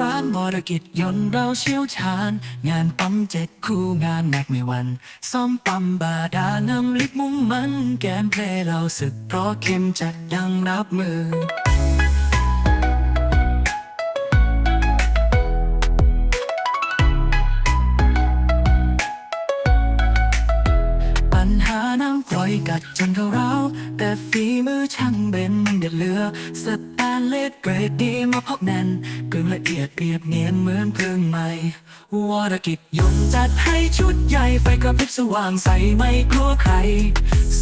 ร้านมรกิจยนต์เราเชี่ยวชาญ งานปั๊มเจ็ดคู่งานหนักไม่วันซ่อมปั๊มบาดาน้ำลิบมุ่งมัน แกมเพลเราสึกเพราะเข้มจัดยังรับมือ น้ำกร่อยกัดจนเขาเราแต่ฝีมือช่างเป็นเด็ดเลือสแตนเลสเกรดดีมาพบแน่นกึ่งละเอียดเรียบเนียนเหมือนเพิ่งใหม่วรกิจยนต์จัดให้ชุดใหญ่ไฟกระพริบสว่างใสไม่กลัวใคร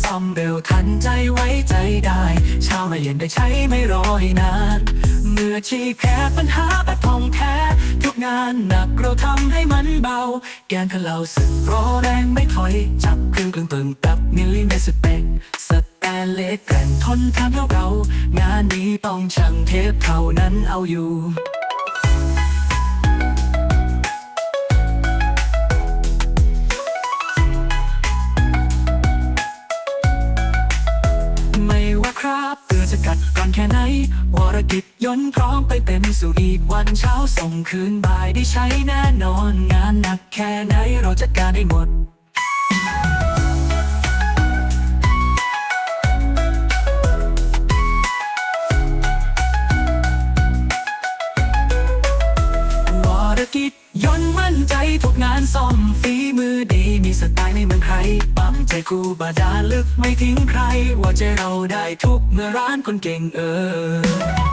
ซ่อมเร็วทันใจไว้ใจได้เช้ามาเย็นได้ใช้ไม่รอให้นานเมื่อชีแค่ปัญหาแบบทองแท้านหนักเราทำให้มันเบา แกนพะเราสึกรอแรงไม่ถอย จับเครื่องกลึงตึงแบบมิลลิเมตรสเปกสแตนเลสแกร่งทนทานเท่าเรา งานนี้ต้องช่างเทปเท่านั้นเอาอยู่ไม่ว่าครับเตือจะกัดก่อนแค่ไหนวรกิจ ยนต์พร้อมไปเต็มสู่อีกวันเช้าส่งคืนบ่ายได้ใช้แน่นอนงานหนักแค่ไหนเราจัดการได้หมดวรกิจยนต์มั่นใจทุกงานซ่อมฝีมือดี มีสไตล์ไม่เหมือนใคร ปั๊มใจกูบาดาลลึกไม่ทิ้งใคร ว่าใจเราได้ทุกเมื่อร้านคนเก่งเออ